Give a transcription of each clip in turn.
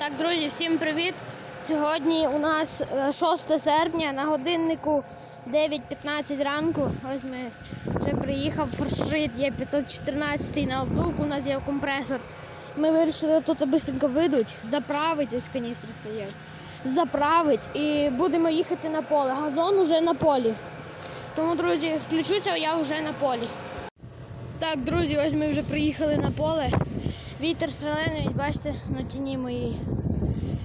Так, друзі, всім привіт! Сьогодні у нас е, 6 серпня на годиннику 9.15 ранку. Ось ми вже приїхав форшрит, є 514 на обдувку, у нас є компресор. Ми вирішили тут бисенько видуть, заправить, ось каністри стоять. Заправить і будемо їхати на поле. Газон уже на полі. Тому, друзі, включуся, я вже на полі. Так, друзі, ось ми вже приїхали на поле. Вітер шалений, ось бачите, на тіні моїй.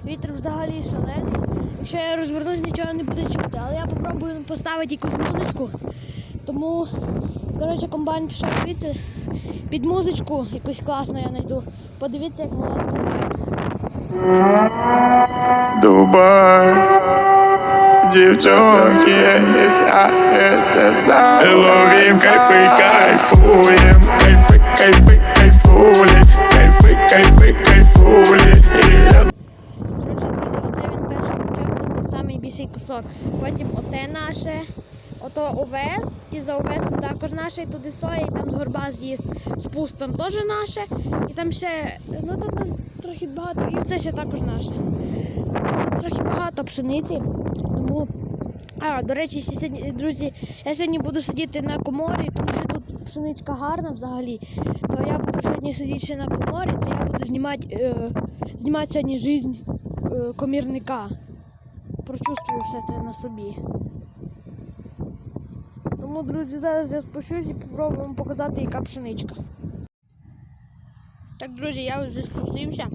Вітер взагалі шалений. Якщо я розвернусь, нічого не буде чути. Але я попробую поставити якусь музичку. Тому, коротше, комбайн пішов дивіться. Під музичку якусь класну я знайду. Подивіться, як молодий комбайн. Дубай Девчонки, я это знаю Ловим кайфы, кайфуем Кайфы, кайфы, кайфули Кайфы, кайфы, кайфули И я Коротше, друзі, оце він перший почав, це самий більший кусок. Потім оте наше, ото овес, і за овесом також наше, і туди соя, і там з горба з'їзд. Спуск там теж наше, і там ще, ну тут нас трохи багато, і це ще також наше. Трохи багато пшениці, тому. А, до речі, сьогодні, друзі, я сьогодні буду сидіти на коморі, тому що тут пшеничка гарна взагалі. То я буду сьогодні сидіти на коморі, то я буду знімати, е, знімати сьогодні жизнь е, комірника. Прочувствую все це на собі. Тому, друзі, зараз я спущусь і вам показати, яка пшеничка. Так, друзі, я вже спустився.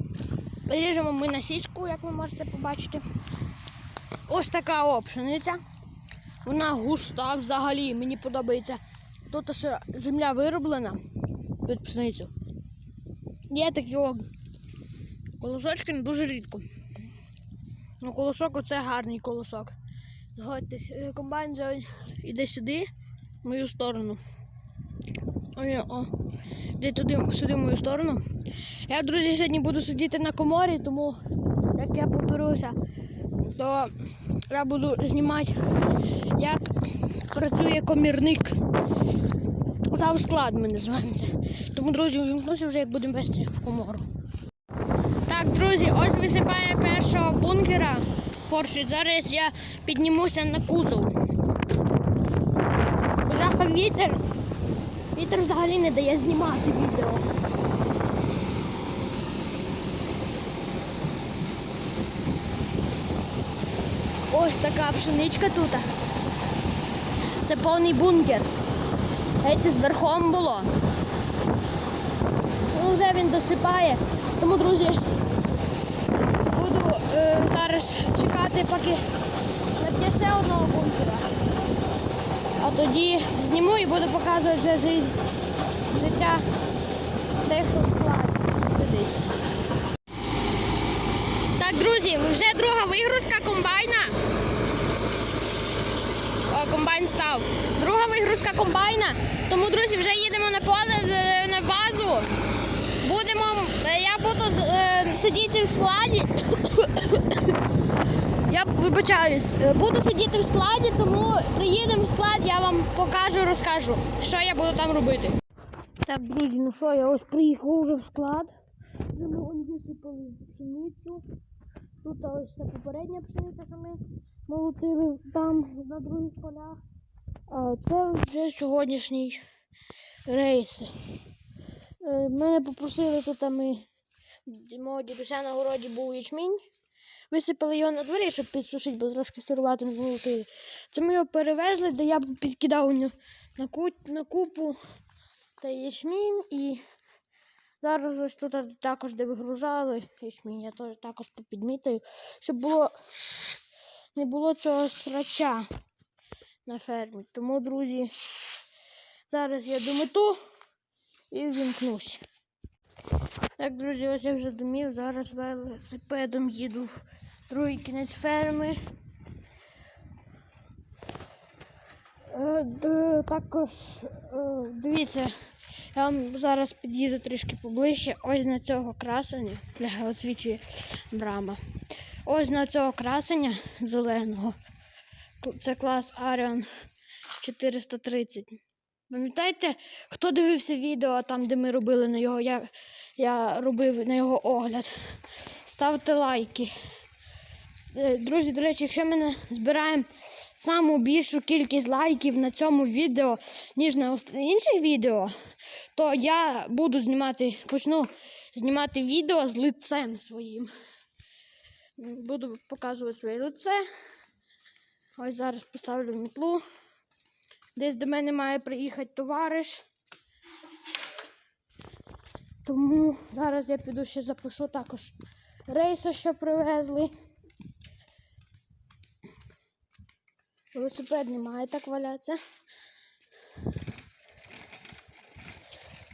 Ріжемо ми на січку, як ви можете побачити. Ось така о, пшениця. Вона густа взагалі, мені подобається. Тут ще земля вироблена під пшеницю. Є такі колосочки ну, дуже рідко. Ну, колосок оце гарний колосок. Згодьтесь, е, комбайн іде сюди, в мою сторону. Ой, о, іде туди, сюди в мою сторону. Я, друзі, сьогодні буду сидіти на коморі, тому як я поберуся, то я буду знімати, як працює комірник. Завсклад ми називаємо це. Тому, друзі, увімкнуся вже, як будемо вести комору. Так, друзі, ось висипає першого бункера Форшит. Зараз я піднімуся на кузов. Бляха, вітер. Вітер взагалі не дає знімати відео. Ось така пшеничка тут. Це повний бункер. Геть з верхом було. Ну, вже він досипає. Тому, друзі, буду е, зараз чекати, поки наб'є одного бункера. А тоді зніму і буду показувати вже життя, життя тих, хто в складі сидить. Так, друзі, вже друга вигрузка комбайна. О, комбайн став. Друга вигрузка комбайна. Тому, друзі, вже їдемо на поле е, на базу. Будемо, е, я буду е, сидіти в складі. Я вибачаюсь, е, буду сидіти в складі, тому приїдемо в склад, я вам покажу, розкажу, що я буду там робити. Так, друзі, ну що, я ось приїхав вже в склад. Ми висипали пшеницю. Тут ось ця попередня пшениця, що ми молотили там на других полях. А це вже сьогоднішній рейс. Е, Мене попросили тут, ми мого дідуся на городі був ячмінь. Висипали його на дворі, щоб підсушити, бо трошки сируватим змолотили. Це ми його перевезли, де я підкидав на, на, на купу та ячмінь і зараз ось тут також де вигружали ячмінь, я також попідмітаю, щоб було не було цього срача на фермі. Тому, друзі, зараз я домету і вімкнусь. Так, друзі, ось я вже домів. Зараз велосипедом їду в другий кінець ферми. Е, Також е, дивіться, я вам зараз під'їду трішки поближче. Ось на цього красення, для освічує брама. Ось на цього красення зеленого. Це клас Arion 430. Пам'ятаєте, хто дивився відео там, де ми робили на його, я, я робив на його огляд. ставте лайки. Е, Друзі, до речі, якщо ми збираємо саму більшу кількість лайків на цьому відео, ніж на інших відео, то я буду знімати, почну знімати відео з лицем своїм. Буду показувати своє лице. Ось зараз поставлю мітлу. Десь до мене має приїхати товариш. Тому зараз я піду ще запишу також рейси, що привезли. Велосипед не має так валятися.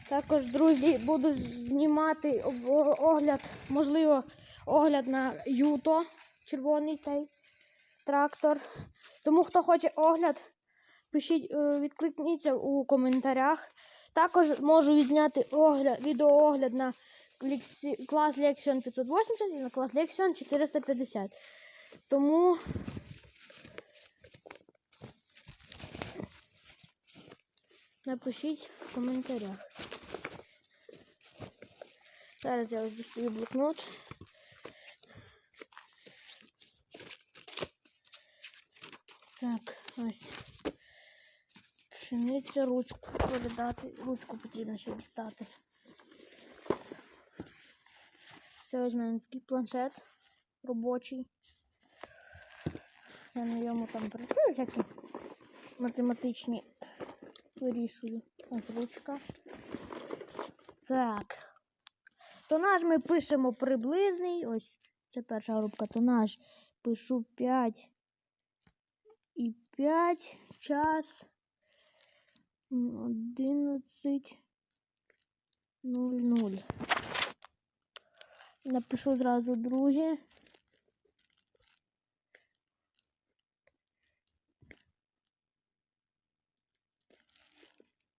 Також, друзі, буду знімати огляд, можливо, огляд на Юто, червоний той трактор. Тому хто хоче огляд, пишіть, е, відкликніться у коментарях. Також можу відзняти огляд, відеоогляд на клас Lexion 580 і на клас Lexion 450. Тому напишіть в коментарях. Зараз я ось достаю блокнот. Так, ось. Пшениця, ручку передати. Ручку потрібно ще дістати. Це ось в мене такий планшет робочий. Я на ньому там працюю всякі математичні вирішую. Ось ручка. Так. Тонаж ми пишемо приблизний. Ось це перша групка тонаж. Пишу 5 і 5 час. 11 00. Напишу зразу друге.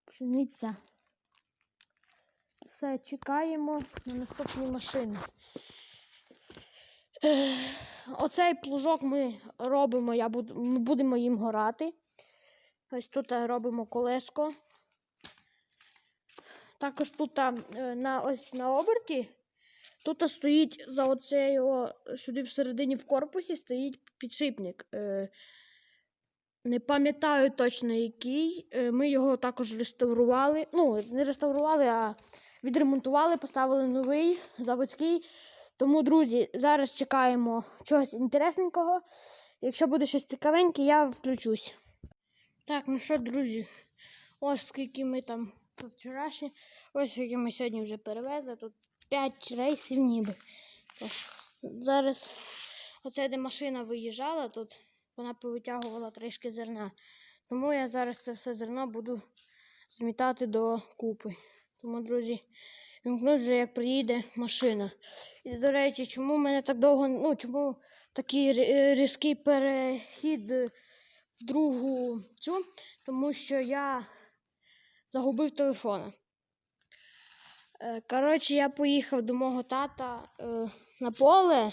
Пшениця. Все, чекаємо на наступні машини. Оцей плужок ми робимо, я буду, ми будемо їм горати. Ось тут е, робимо колеско. Також тут е, на, ось на оберті, тут стоїть за оцею, сюди всередині в корпусі стоїть підшипник. Е, Не пам'ятаю точно який. Ми його також реставрували. Ну, не реставрували, а відремонтували, поставили новий заводський. Тому, друзі, зараз чекаємо чогось інтересненького. Якщо буде щось цікавеньке, я включусь. Так, ну що, друзі, ось скільки ми там вчорашні, ось скільки ми сьогодні вже перевезли. Тут 5 рейсів ніби. Зараз оце де машина виїжджала, тут вона повитягувала трішки зерна. Тому я зараз це все зерно буду змітати до купи. Тому, друзі, вімкнуть вже, як приїде машина. І, до речі, чому мене так довго, ну, чому такий різкий перехід в другу цю? Тому що я загубив телефона. Е, Коротше, я поїхав до мого тата е, на поле,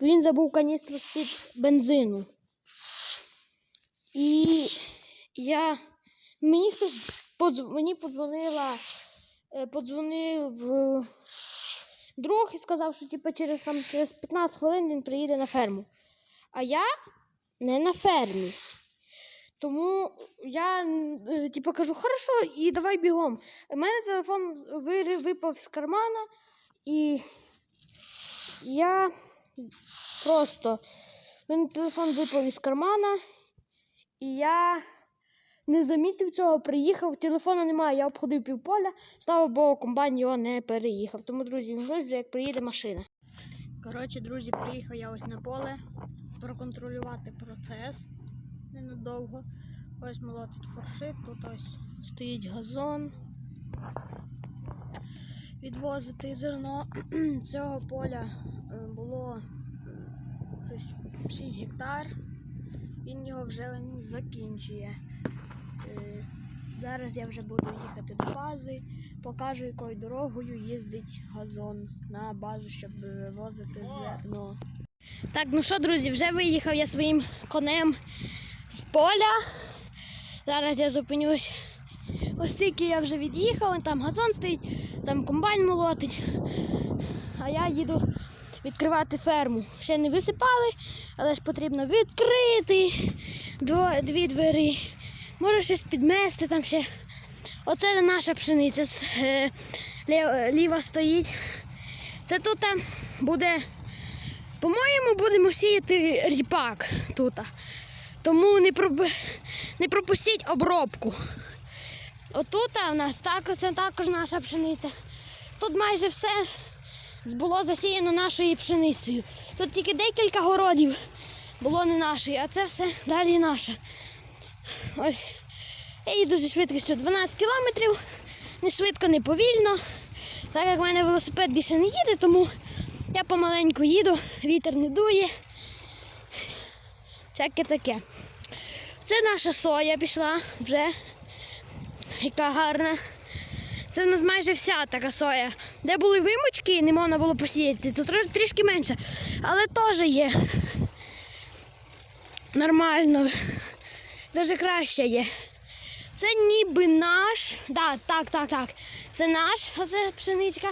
бо він забув каністру з-під бензину. І я. Мені хтось подз... мені подзвонила, подзвонив е, друг і сказав, що типу, через, там, через 15 хвилин він приїде на ферму. А я не на фермі. Тому я е, типу, кажу, хорошо, і давай бігом. У мене телефон випав з кармана, і я просто. У мене телефон випав із кармана, і я не замітив цього, приїхав, телефона немає, я обходив півполя, слава Богу, комбайн його не переїхав. Тому, друзі, вже як приїде машина. Коротше, друзі, приїхав я ось на поле проконтролювати процес ненадовго. Ось молотить форшит, тут ось стоїть газон. Відвозити зерно цього поля е, було е, щось 6 гектар. Він його вже закінчує. Е, Зараз я вже буду їхати до бази, покажу, якою дорогою їздить газон на базу, щоб вивозити зерно. Так, ну що, друзі, вже виїхав я своїм конем з поля. Зараз я зупинюсь. Ось тільки я вже від'їхав, там газон стоїть, там комбайн молотить. А я їду відкривати ферму. Ще не висипали, але ж потрібно відкрити дві двері. Може щось підмести там ще. Оце наша пшениця е, лє- ліва стоїть. Це тут буде, по-моєму, будемо сіяти ріпак тут. Тому не, не пропустіть обробку. Отут у нас так, це також наша пшениця. Тут майже все було засіяно нашою пшеницею. Тут тільки декілька городів було не нашої, а це все далі наше. Ось. Я їду зі швидкістю 12 кілометрів. Не швидко, не повільно. Так як в мене велосипед більше не їде, тому я помаленьку їду, вітер не дує. Всяке таке. Це наша соя пішла вже. Яка гарна. Це в нас майже вся така соя. Де були вимочки, і не можна було посіяти, то трішки менше. Але теж є. Нормально. Дуже краще є. Це ніби наш. Да, так, так, так. Це наш, оце пшеничка.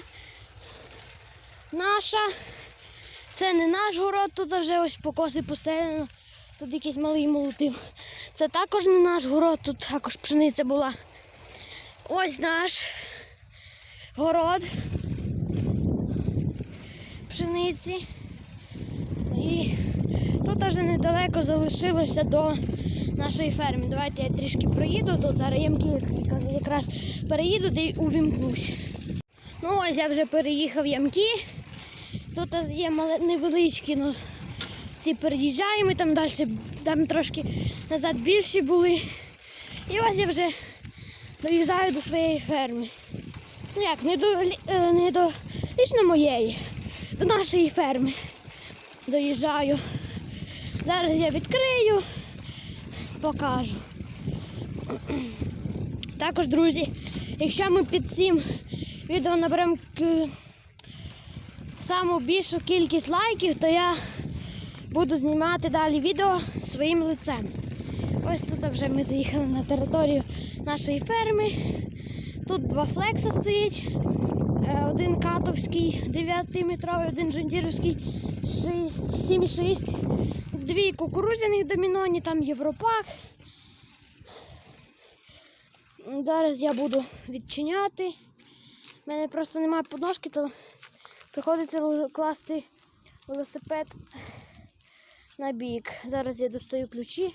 Наша. Це не наш город, тут вже ось покоси постелено. Тут якийсь малий молотив. Це також не наш город, тут також пшениця була. Ось наш город пшениці. І тут аж недалеко залишилося до нашої ферми. Давайте я трішки проїду, тут зараз ямки якраз переїду де й увімкнусь. Ну ось я вже переїхав ямки. Тут є невеличкі, ну ці переїжджаємо, там далі, там трошки назад більші були. І ось я вже доїжджаю до своєї ферми. Ну як, не до, е, не до лічно моєї, до нашої ферми. Доїжджаю. Зараз я відкрию, покажу. Також, друзі, якщо ми під цим відео наберемо саму більшу кількість лайків, то я буду знімати далі відео своїм лицем. Ось тут вже ми заїхали на територію нашої ферми. Тут два флекса стоїть. Е, Один катовський 9-метровий, один жондіровський 6, 7,6. Дві кукурудзяних доміноні, там європак. Зараз я буду відчиняти. У мене просто немає подножки, то приходиться класти велосипед на бік. Зараз я достаю ключі.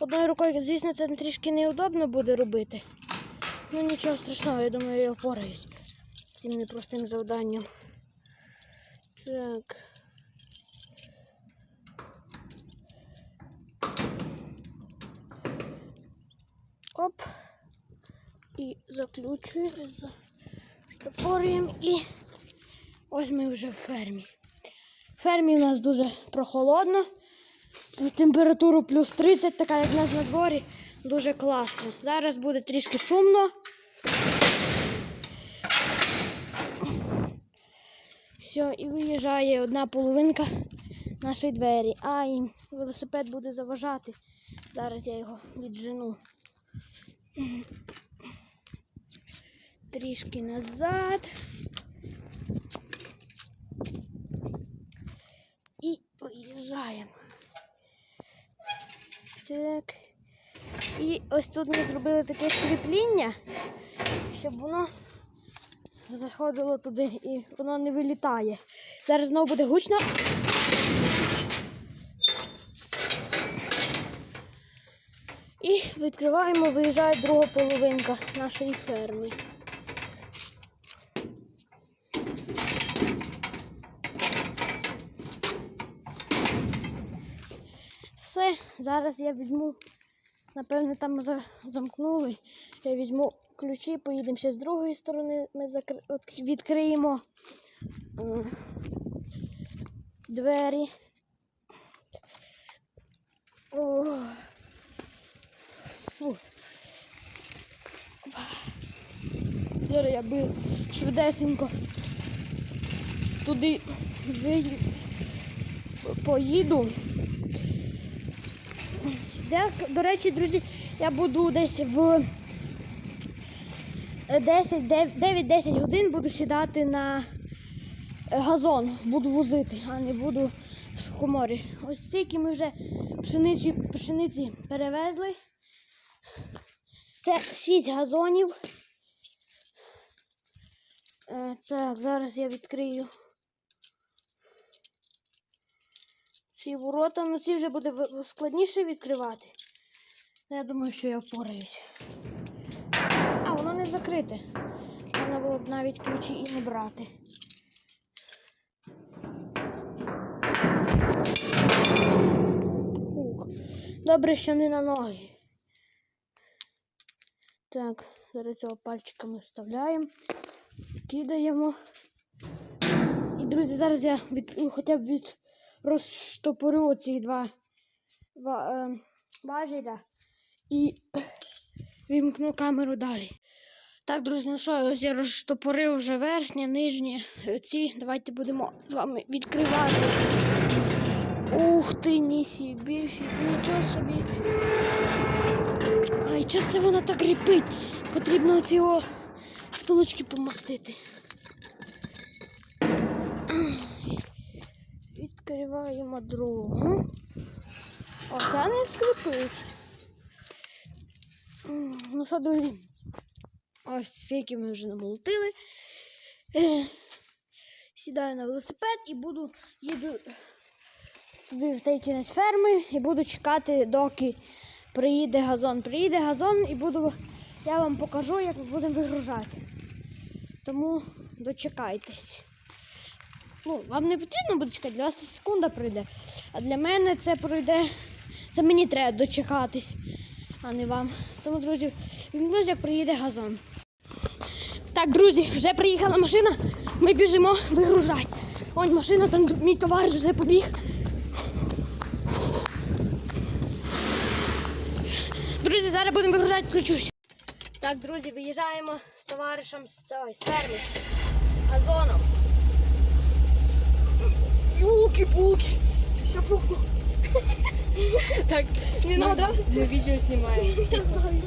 Одною рукою, звісно, це трішки неудобно буде робити. Ну нічого страшного, я думаю, я впораюсь з цим непростим завданням. Так. Оп. І заключуємо, заштопорюємо і ось ми вже в фермі. В фермі у нас дуже прохолодно. Температуру плюс 30, така як в нас на дворі. Дуже класно. Зараз буде трішки шумно. Все, і виїжджає одна половинка нашої двері. А, і велосипед буде заважати. Зараз я його віджену. Трішки назад. І виїжджаємо. Так. І ось тут ми зробили таке кріпління, щоб воно заходило туди і воно не вилітає. Зараз знову буде гучно. І відкриваємо, виїжджає друга половинка нашої ферми. Все, зараз я візьму, напевне, там замкнули. Я візьму ключі, поїдемо ще з другої сторони. Ми відкриємо двері. О. Фу. Зараз я би швидесенько туди поїду. Де, до речі, друзі, я буду десь в 10, 9-10 годин буду сідати на е, газон буду возити, а не буду в коморі. Ось стільки ми вже пшениці, пшениці перевезли. Це 6 газонів. Е, так, зараз я відкрию ці ворота. Ну ці вже буде складніше відкривати. Ну, Я думаю, що я впораюсь. А, воно не закрите. Можна було б навіть ключі і не брати. Ух. Добре, що не на ноги. Так, зараз цього пальчиками вставляємо, кидаємо. І, друзі, зараз я від, ну, хоча б від розштопорю ці два, е, важеля і вімкну камеру далі. Так, друзі, ну що, ось я розштопорив вже верхнє, нижнє. е, Ці. Давайте будемо з вами відкривати. Ух ти, ні собі, фі- нічого собі. Ай, чого це вона так ріпить? Потрібно цього втулочки помастити. Відкриваємо другу. Оце не скрипить. Ну що, друзі? Ось скільки ми вже намолотили. Е, Сідаю на велосипед і буду їду туди в той кінець ферми і буду чекати, доки приїде газон. Приїде газон і буду. Я вам покажу, як ми будемо вигружати. Тому дочекайтесь. Ну, вам не потрібно буде чекати, для вас це секунда пройде. А для мене це пройде. Це мені треба дочекатись, а не вам. Тому, друзі, вімкнусь, як приїде газон. Так, друзі, вже приїхала машина. Ми біжимо вигружати. Ось машина, там мій товариш вже побіг. Друзі, зараз будемо вигружати, включусь. Так, друзі, виїжджаємо з товаришем з цієї ферми. Газоном. Юлки-пулки. Що пухну. Так, не надо. Мы видео снимаем. Я знаю.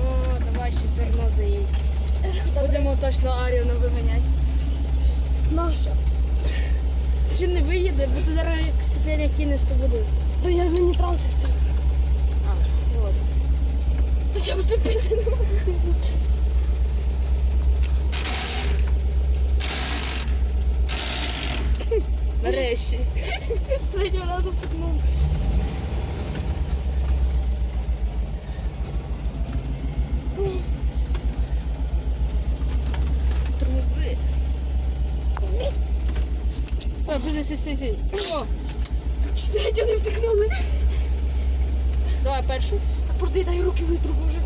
О, давай ще зерно заїдь. Будемо точно Аріона виганяти. Наша. Чи не виїде, бо ти зараз як ступені кинеш, то буде. Та я ж на з стою. А, от. Я буду пити не можу. Нарешті. З третього разу пукнув. Подожди, стой, стой, стой. О, Третього не втикнули. давай першу. Так просто дай руки витру вже.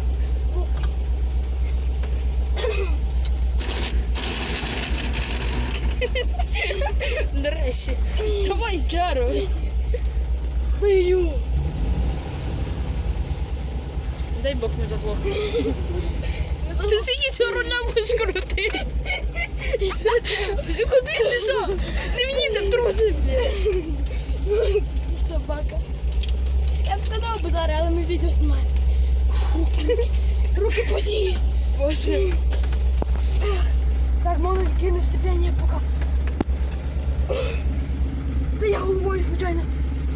Нарешті. Давай джару. Даю. Дай Бог не заглох. Ти скільки цього руля будеш крутити? Куди ти що? Не там блядь. Собака. Я б сказала би зараз, але ми відео знімаємо. Руки, руки потіють. Боже. Так, можна кину степлення поки. Це я головою, звичайно,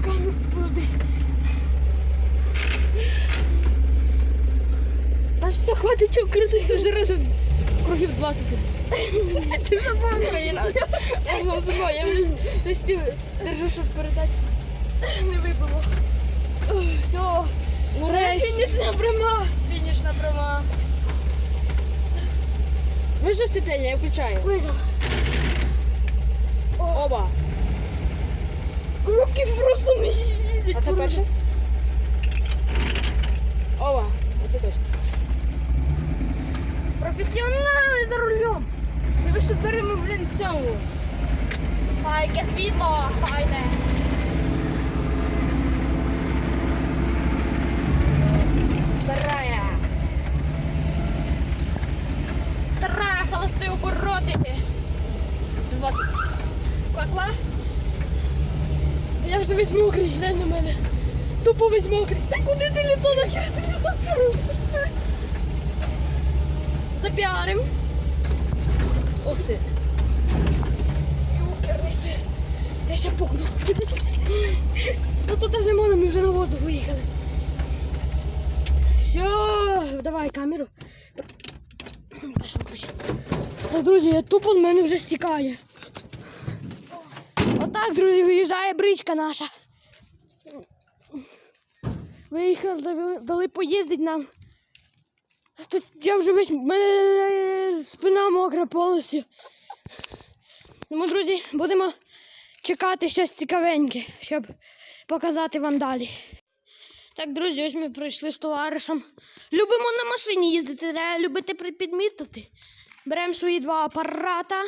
в камеру подожди. Та все, хватить чого крутити, ти вже разом кругів 20. Ти вже разом зі мною. Я вже ти держу, щоб передати. Не вибило. Все. Нарешті. Фінішна пряма. Фінішна пряма. Вижу степлення, я включаю. Вижав. Оба. Руки просто не їдять. А це перше? Оба. Оце точно. Професіонали за рулем. Диви, що ми, блін, цьому. А яке світло, файне. Вторая. Тара, холости обороти. 20. Квакла. Я вже весь мокрий, глянь на мене. Тупо весь мокрий. Та куди ти лицо нахер? Ти лицо спереду. Запіарим. Ух ти. Юперний. Я ще пукну. ну тут вже можна, ми вже на воздух виїхали. Все, давай камеру. Пішов, Друзі, я тупо в мене вже стікає. Отак, друзі, виїжджає бричка наша. Виїхали, дали- поїздить нам. Тут я вже весь мене спина мокра повністю. Тому, друзі, будемо чекати щось цікавеньке, щоб показати вам далі. Так, друзі, ось ми прийшли з товаришем. Любимо на машині їздити, треба любити підмітити. Беремо свої два апарата.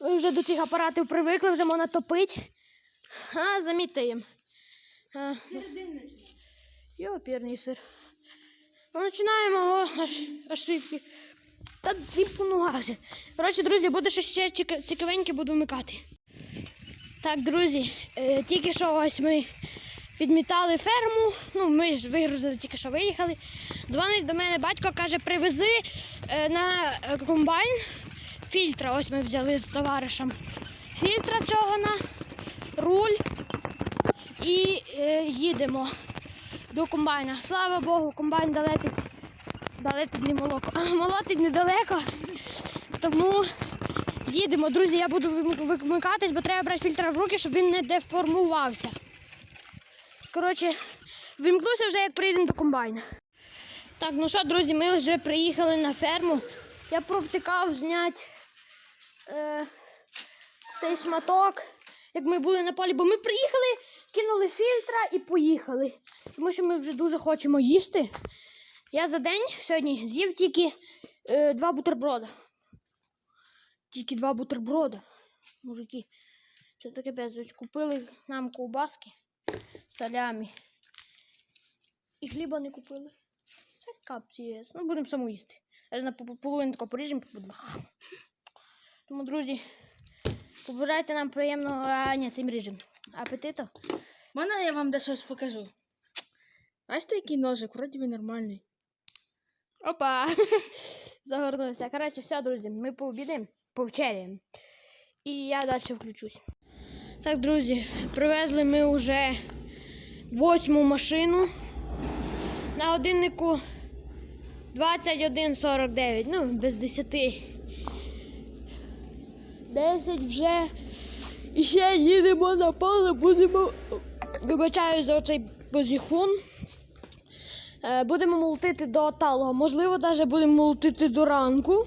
Ви вже до цих апаратів привикли, вже можна топити. А, замітаємо. А, Йопірний сир. Починаємо аж. Та вже. Коротше, друзі, буде щось ще ціка- цікавеньке, буду вмикати. Так, друзі, е, тільки що ось ми підмітали ферму. Ну, ми ж вигрузили, тільки що виїхали. Дзвонить до мене батько, каже, привезли е, на е, комбайн фільтра. Ось ми взяли з товаришем. Фільтра цього на руль і е, їдемо до комбайна. Слава Богу, комбайн далетить. Далетить не молоко. Молотить недалеко. Тому їдемо. Друзі, я буду вимикатись, бо треба брати фільтр в руки, щоб він не деформувався. Коротше, вимкнуся вже, як приїдемо до комбайна. Так, ну що, друзі, ми вже приїхали на ферму. Я провтикав зняти е, той шматок, як ми були на полі, бо ми приїхали, кинули фільтра і поїхали. Тому що ми вже дуже хочемо їсти. Я за день сьогодні з'їв тільки е, два бутерброда. Тільки два бутерброда. Мужики. Це таке безось. Купили нам ковбаски, салямі. І хліба не купили. Це капці є. Ну, будемо саму їсти. Зараз на пол- половину тако поріжемо. Тому, друзі, побажайте нам приємного, а ні, цим ріжем. Апетиту. Можна я вам дещо покажу? Бачите, який ножик, вроді би нормальний. Опа! Загорнувся. Коротше, все, друзі, ми пообідаємо, повечеряємо. І я далі включусь. Так, друзі, привезли ми вже восьму машину. На годиннику 21.49, ну, без 10. 10 вже. І ще їдемо на поле, будемо. Вибачаю за цей позіхун. Е, Будемо молотити до талого. Можливо, навіть будемо молотити до ранку.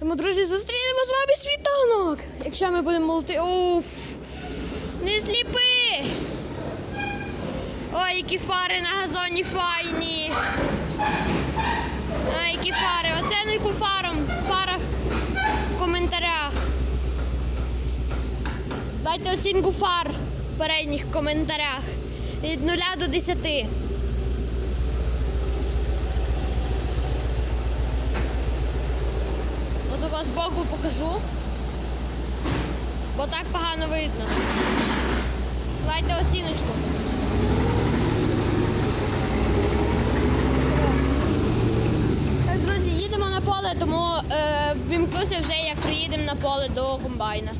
Тому, друзі, зустрінемо з вами світанок. Якщо ми будемо молотити. Уф! Не сліпи! Ой, які фари на газоні файні. А, які фари. Оцінку фаром. Фара в коментарях. Дайте оцінку фар в передніх коментарях. Від 0 до 10. Отако збоку покажу. Бо так погано видно. Давайте оціночку. Друзі, їдемо на поле, тому е, вімкнуся вже, як приїдемо на поле до комбайна.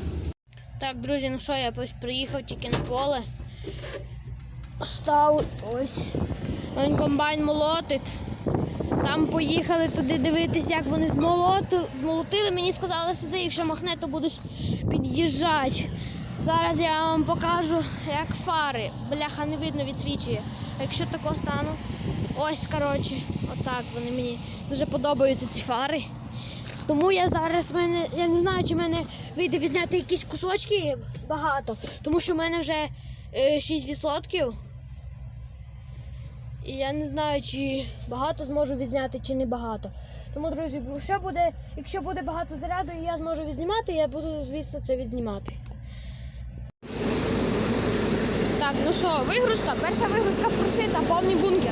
Так, друзі, ну що, я ось приїхав тільки на поле. Став ось. Він комбайн молотить. Там поїхали туди дивитися, як вони змолоти, змолотили. Мені сказали, сиди, якщо махне, то будеш під'їжджати. Зараз я вам покажу, як фари. Бляха не видно відсвічує. А якщо тако стану, ось, коротше, отак вони мені дуже подобаються ці фари. Тому я зараз в мене, я не знаю, чи в мене вийде відзняти якісь кусочки багато, тому що в мене вже е, 6%. І я не знаю, чи багато зможу відзняти, чи не багато. Тому, друзі, що буде, якщо буде багато заряду і я зможу відзнімати, я буду, звісно, це відзнімати. Так, ну що, вигрузка. Перша вигрузка прошита, повний бункер.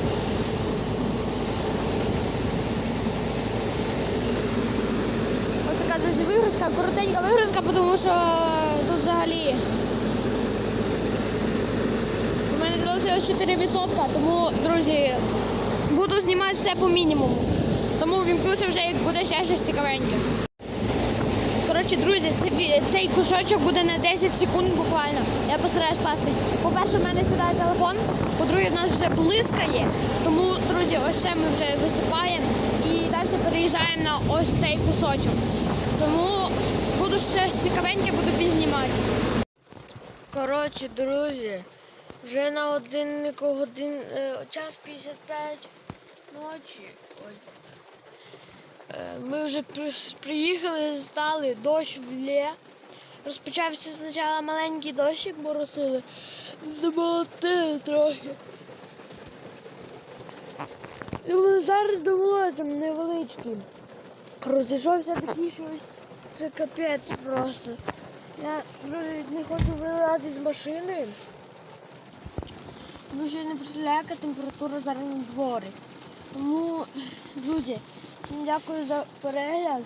Ось така друзі, вигрузка, коротенька вигрузка, тому що тут взагалі. У мене залишилось 4%, тому, друзі, буду знімати все по мінімуму. Тому увімкнуся вже, як буде ще щось цікавеньке. Коротше, друзі, це цей кусочок буде на 10 секунд буквально. Я постараюсь кластись. По-перше, в мене сідає телефон, по-друге, в нас вже блискає. Тому, друзі, ось це ми вже висипаємо і далі переїжджаємо на ось цей кусочок. Тому буду ще цікавеньке, буду підзнімати. Коротше, друзі, вже на годиннику годин, е, час 55 ночі. Ой. Е, Ми вже приїхали, стали, дощ влє. Розпочався спочатку маленький дощик моросили. Замолотили трохи. І зараз думали, там невеличкий. Розійшовся такий щось. Це капець просто. Я друзі, не хочу вилазити з машини. Тому що не представляю, яка температура зараз на дворі. Тому, друзі, всім дякую за перегляд.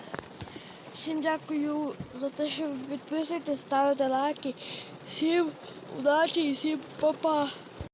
Всім дякую за те, що ви підписуєтесь, ставите лайки. Всім удачі і всім па-па.